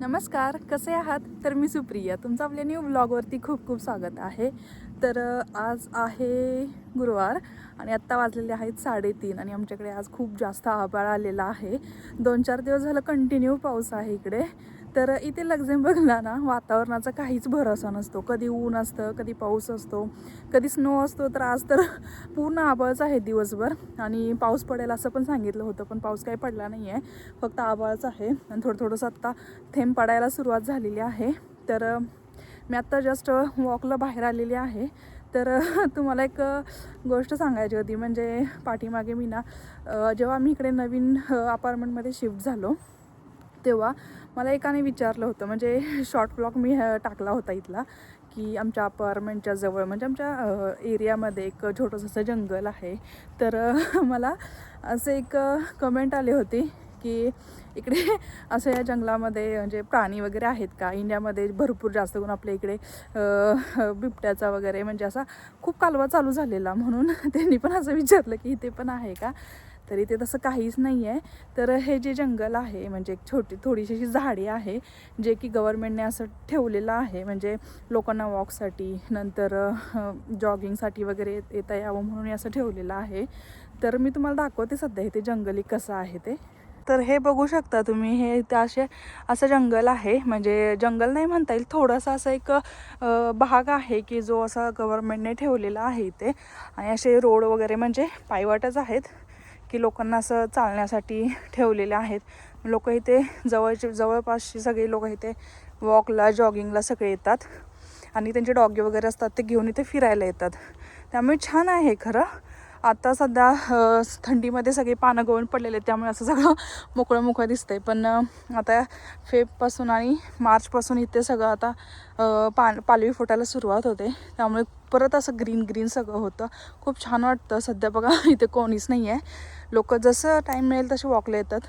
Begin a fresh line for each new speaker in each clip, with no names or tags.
नमस्कार कसे आहात? तर मी सुप्रिया. तुमचं आपल्या न्यू ब्लॉगवरती खूप खूप स्वागत आहे. तर आज आहे गुरुवार आणि आत्ता वाजलेले आहेत साडेतीन आणि आमच्याकडे आज खूप जास्त आभाळ आलेला आहे. दोन चार दिवस झालं कंटिन्यू पाऊस आहे इकडे. तर इथे लक्झेंबर्गला ना वातावरणाचा काहीच भरोसा नसतो. कधी ऊन असतं कधी पाऊस असतो कधी स्नो असतो तर आज तर पूर्ण आभाळच आहे दिवसभर. आणि पाऊस पडेल असं पण सांगितलं होतं पण पाऊस काही पडला नाही आहे फक्त आभाळच आहे. आणि थोडं थोडंसं आत्ता थेंब पडायला सुरुवात झालेली आहे. तर मी आत्ता जस्ट वॉकला बाहेर आलेली आहे. तर तुम्हाला एक गोष्ट सांगायची होती. म्हणजे पाठीमागे मी ना जेव्हा मी इकडे नवीन अपार्टमेंटमध्ये शिफ्ट झालो तेव्हा मला एकाने विचारलं होतं म्हणजे शॉर्ट ब्लॉग मी टाकला होता इथला की आमच्या अपार्टमेंटच्या जवळ म्हणजे आमच्या एरियामध्ये एक छोटंसं असं जंगल आहे. तर मला असे एक कमेंट आले होते की इकडे असं या जंगलामध्ये म्हणजे प्राणी वगैरे आहेत का? इंडियामध्ये भरपूर जास्त करून आपल्या इकडे बिबट्याचा वगैरे म्हणजे असा खूप कालवा चालू झालेला म्हणून त्यांनी पण असं विचारलं की इथे पण आहे का? तर इथे तसं काहीच नाही आहे. तर हे जे जंगल आहे म्हणजे एक छोटी थोडीशी अशी झाडी आहे जे की गव्हर्मेंटने असं ठेवलेलं आहे. म्हणजे लोकांना वॉकसाठी नंतर जॉगिंगसाठी वगैरे येता यावं म्हणून असं ठेवलेलं आहे. तर मी तुम्हाला दाखवते सध्या इथे जंगली कसं आहे ते. तर हे बघू शकता तुम्ही हे इथे असे असं जंगल आहे. म्हणजे जंगल नाही म्हणता येईल थोडासा असं एक भाग आहे की जो असा गव्हर्मेंटने ठेवलेला आहे इथे. आणि असे रोड वगैरे म्हणजे पायवाटच आहेत. की लोकांना असं चालण्यासाठी ठेवलेले आहेत. लोक इथे जवळचे जवळपासचे सगळे लोक इथे वॉकला जॉगिंगला सगळे येतात. आणि त्यांचे डॉगी वगैरे असतात ते घेऊन इथे फिरायला येतात. त्यामुळे छान आहे खरं. आता सध्या थंडीमध्ये सगळे पानं गळून पडलेले आहेत त्यामुळे असं सगळं मोकळं मोकळं दिसतंय. पण आता फेबपासून आणि मार्चपासून इथे सगळं आता पान पालवी फुटायला सुरुवात होते. त्यामुळे परत असं ग्रीन ग्रीन सगळं होतं. खूप छान वाटतं. सध्या बघा इथे कोणीच नाही आहे लोक जसं टाईम मिळेल तसे वॉकला येतात.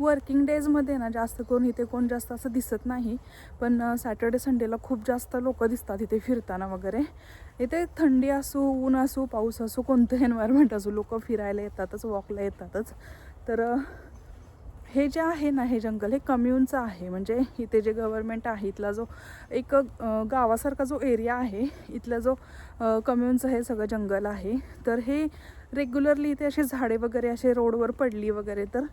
वर्किंग डेजमध्ये ना जास्त करून इथे कोण जास्त असं दिसत नाही. पण सॅटर्डे संडेला खूप जास्त लोक दिसतात इथे फिरताना वगैरे. इथे थंडी असो ऊन असो पाऊस असो कोणतं एन्व्हायरमेंट असो लोक फिरायला येतातच वॉकला येतातच. तर हे जे आहे ना हे जंगल हे कम्युनचं आहे. म्हणजे इथे जे गव्हर्मेंट आहे इथला जो एक गावासारखा जो एरिया आहे इथला जो कम्युनचं हे सगळं जंगल आहे. तर हे रेग्युलरली इथे असे झाडे वगैरे असे रोडवर पडली वगैरे तर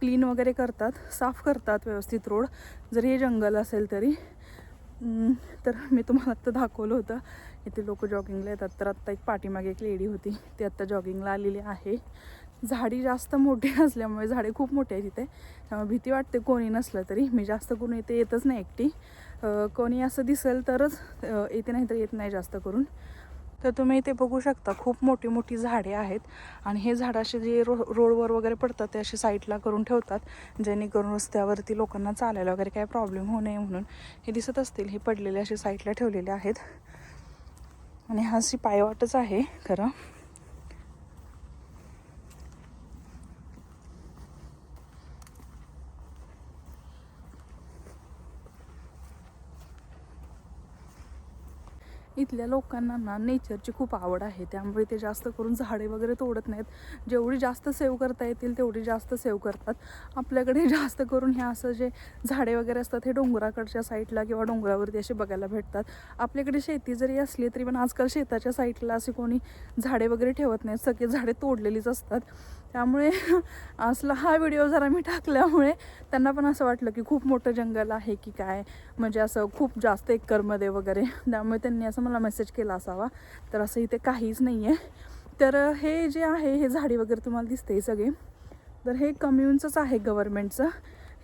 क्लीन वगैरे करतात साफ करतात व्यवस्थित रोड. जरी हे जंगल असेल तरी. तर मी तुम्हाला आत्ता दाखवलं होतं. इथे लोक जॉगिंगला येतात. तर आत्ता एक पाठीमागे एक लेडी होती. ती आत्ता जॉगिंगला आलेली आहे. झाडी जास्त मोठी असल्यामुळे झाडे खूप मोठी आहेत इथे. त्यामुळे भीती वाटते कोणी नसलं तरी. मी जास्त करून इथे येतच नाही एकटी. कोणी असं दिसेल तरच येते नाही तर येत नाही जास्त करून. तर तुम्ही इथे बघू शकता खूप मोठी मोठी झाडे आहेत. आणि हे झाड असे जे रो रोडवर वगैरे पडतात ते असे साईडला करून ठेवतात जेणेकरून रस्त्यावरती लोकांना चालायला वगैरे काही प्रॉब्लेम होऊ नये म्हणून हे दिसत असतील. हे पडलेले असे साईडला ठेवलेले आहेत. आणि हा अशी पायवाटच आहे खरं. इथल्या लोकांना ना नेचरची खूप आवड आहे. त्यामुळे ते जास्त करून झाडे वगैरे तोडत नाहीत. जेवढी जास्त सेव्ह करता येतील तेवढी जास्त सेव्ह करतात. आपल्याकडे जास्त करून हे असं जे झाडे वगैरे असतात हे डोंगराकडच्या साईडला किंवा डोंगरावरती असे बघायला भेटतात. आपल्याकडे शेती जरी असली तरी पण आजकाल शेताच्या साईडला असे कोणी झाडे वगैरे ठेवत नाहीत. सगळे झाडे तोडलेलीच असतात. त्यामुळे असला हा व्हिडिओ जरा मी टाकल्यामुळे त्यांना पण असं वाटलं की खूप मोठं जंगल आहे की काय? म्हणजे असं खूप जास्त एकरमध्ये वगैरे. त्यामुळे त्यांनी असं मला मेसेज केला असावा. तर असं इथे काहीच नाही आहे तर हे जे आहे हे झाडी वगैरे तुम्हाला दिसते सगळे. तर हे कम्युनचंच आहे गव्हर्मेंटचं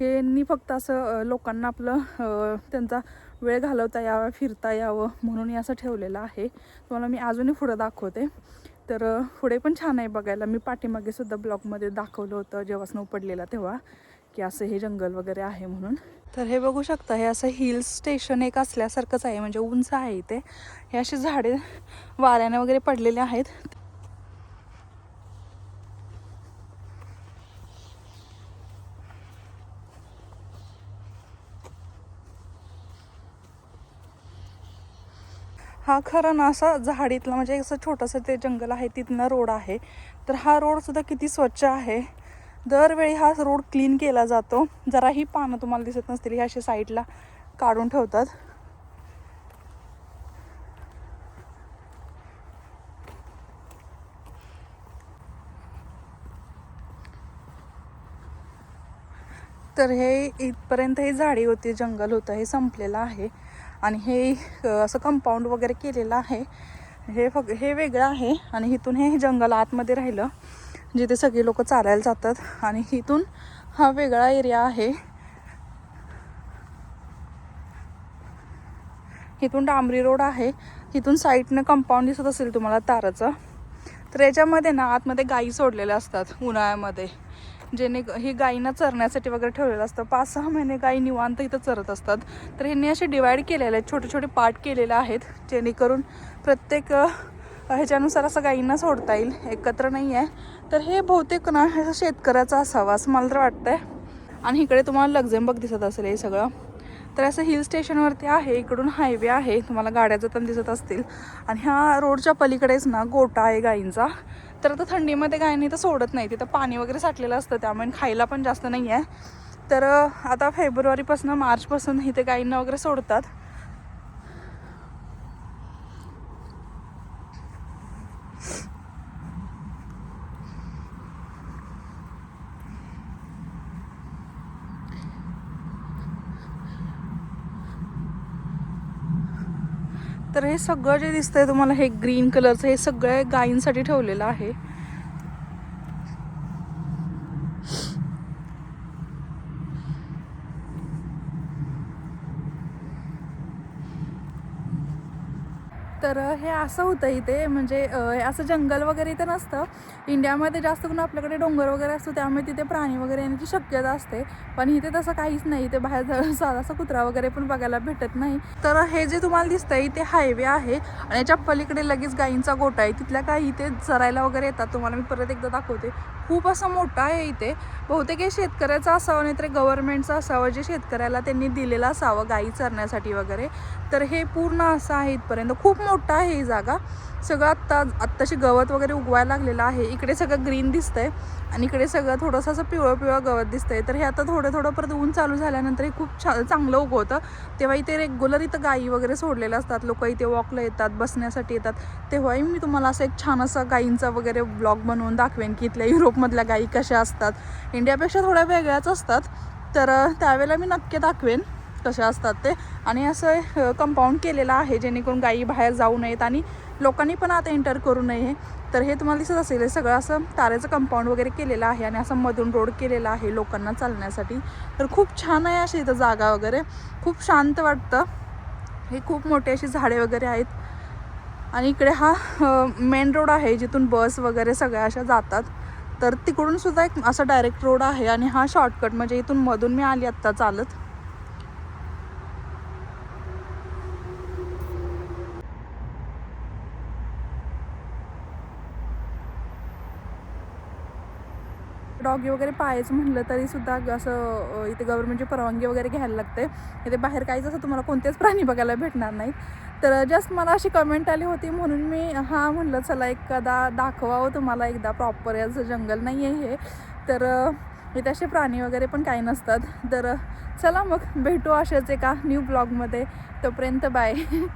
हे नी फक्त असं लोकांना आपलं त्यांचा वेळ घालवता यावा फिरता यावं म्हणून हे असं ठेवलेलं आहे. तुम्हाला मी अजूनही पुढं दाखवते. तर पुढे पण छान आहे बघायला. मी पाठीमागे सुद्धा ब्लॉगमध्ये दाखवलं होतं जेव्हा स्नो पडलेला तेव्हा की असं हे जंगल वगैरे आहे म्हणून. तर हे बघू शकता हे असं हिल स्टेशन एक असल्यासारखंच आहे. म्हणजे उंच आहे इथे हे असे झाडे वाऱ्याने वगैरे पडलेले आहेत. हा खरं ना असा झाडीतला म्हणजे असं छोटंसं ते जंगल आहे तिथनं रोड आहे. तर हा रोड सुद्धा किती स्वच्छ आहे. दरवेळी हा रोड क्लीन केला जातो. जरा ही पानं तुम्हाला दिसत नसतील हे असे साईडला काढून ठेवतात. तर हे इथपर्यंत हे झाडी होती जंगल होतं हे संपलेलं आहे. आणि हे असं कंपाऊंड वगैरे केलेलं आहे. हे फक्त हे वेगळं आहे आणि इथून हे जंगल आतमध्ये राहिलं जिथे सगळे लोक चालायला जातात. आणि इथून हा वेगळा एरिया आहे. इथून डांबरी रोड आहे. इथून साईडनं कंपाऊंड दिसत असेल तुम्हाला ताराचं. तर याच्यामध्ये ना आतमध्ये गायी सोडलेल्या असतात उन्हाळ्यामध्ये. जेणे हे गायींना चरण्यासाठी वगैरे ठेवलेलं असतं. पाच सहा महिने गायी निवांत इथं चरत असतात. तर ह्यांनी असे डिवाईड केलेले आहेत छोटे छोटे पार्ट केलेले आहेत जेणेकरून प्रत्येक ह्याच्यानुसार असं गायींना सोडता येईल एकत्र नाही आहे तर हे बहुतेक ना ह्याचा शेतकऱ्याचं असावा असं मला तर वाटतंय. आणि इकडे तुम्हाला लक्झेंबर्ग दिसत असेल हे सगळं. तर असं हिल स्टेशनवरती आहे इकडून हायवे आहे तुम्हाला गाड्या जाताना दिसत असतील. आणि ह्या रोडच्या पलीकडेच ना गोटा आहे गायींचा तर आता थंडीमध्ये गायींनी तर सोडत नाही तिथं पाणी वगैरे साठलेलं असतं त्यामुळे खायला पण जास्त नाही आहे तर आता फेब्रुवारीपासून मार्चपासून इथे गायींना वगैरे सोडतात. तर हे सगळं जे दिसतंय तुम्हाला हे ग्रीन कलरचं हे सगळं गायींसाठी ठेवलेलं आहे. तर हे असं होतं इथे म्हणजे हे असं जंगल वगैरे इथे नसतं. इंडियामध्ये जास्त करून आपल्याकडे डोंगर वगैरे असतो त्यामुळे तिथे प्राणी वगैरे येण्याची शक्यता असते. पण इथे तसं काहीच नाही. इथे बाहेर साधासा कुत्रा वगैरे पण बघायला भेटत नाही. तर हे जे तुम्हाला दिसतंय इथे हायवे आहे आणि याच्या पलीकडे लगेच गायींचा गोठा आहे. तिथल्या काही इथे चरायला वगैरे येतात. तुम्हाला मी परत एकदा दाखवते. खूप असा मोठा आहे इथे. बहुतेक हे शेतकऱ्याचं असावं नाहीतर गव्हर्नमेंटचं असावं जे शेतकऱ्याला त्यांनी दिलेलं असावं गायी चरण्यासाठी वगैरे. तर हे पूर्ण असं आहे इथपर्यंत. खूप मोठा आहे ही जागा. सगळं आत्ता आत्ताशी गवत वगैरे उगवायला लागलेलं आहे. इकडे सगळं ग्रीन दिसतंय आणि इकडे सगळं थोडंसं असं पिवळं पिवळं गवत दिसतंय. तर हे आता थोडं थोडं परत ऊन चालू झाल्यानंतर हे खूप छा चांगलं उगवतं. तेव्हा इथे रेग्युलर इथं गायी वगैरे सोडलेल्या असतात. लोक इथे वॉकला येतात बसण्यासाठी येतात. तेव्हाही मी तुम्हाला असं एक छान असा गायींचा वगैरे ब्लॉग बनवून दाखवेन की इथल्या युरोपमधल्या गायी कशा असतात. इंडियापेक्षा थोड्या वेगळ्याच असतात. तर त्यावेळेला मी नक्की दाखवेन. कशा असतात ते. आणि असं कंपाऊंड केलेलं आहे जेणेकरून गायी बाहेर जाऊ नयेत आणि लोकांनी पण आता एंटर करू नये. तर हे तुम्हाला दिसत असेल हे सगळं असं तारेचं कंपाऊंड वगैरे केलेलं आहे आणि असं मधून रोड केलेला आहे लोकांना चालण्यासाठी. तर खूप छान आहे अशी इथं जागा वगैरे. खूप शांत वाटतं. हे खूप मोठे अशी झाडे वगैरे आहेत. आणि इकडे हा मेन रोड आहे जिथून बस वगैरे सगळ्या अशा जातात. तर तिकडून सुद्धा एक असा डायरेक्ट रोड आहे आणि हा शॉर्टकट म्हणजे इथून मधून मी आली आत्ता चालत. डॉगी वगैरे पाहायचं म्हटलं तरी सुद्धा असं इथे गव्हर्नमेंटची परवानगी वगैरे घ्यायला लागते. इथे बाहेर काहीच असं तुम्हाला कोणतेच प्राणी बघायला भेटणार नाहीत. तर जस्ट मला अशी कमेंट आली होती म्हणून मी हा म्हटलं चला एकदा दाखवावं तुम्हाला एकदा प्रॉपर याचं जंगल नाही आहे हे. तर इथे असे प्राणी वगैरे पण काही नसतात. तर चला मग भेटू अशाच एका न्यू ब्लॉगमध्ये तोपर्यंत बाय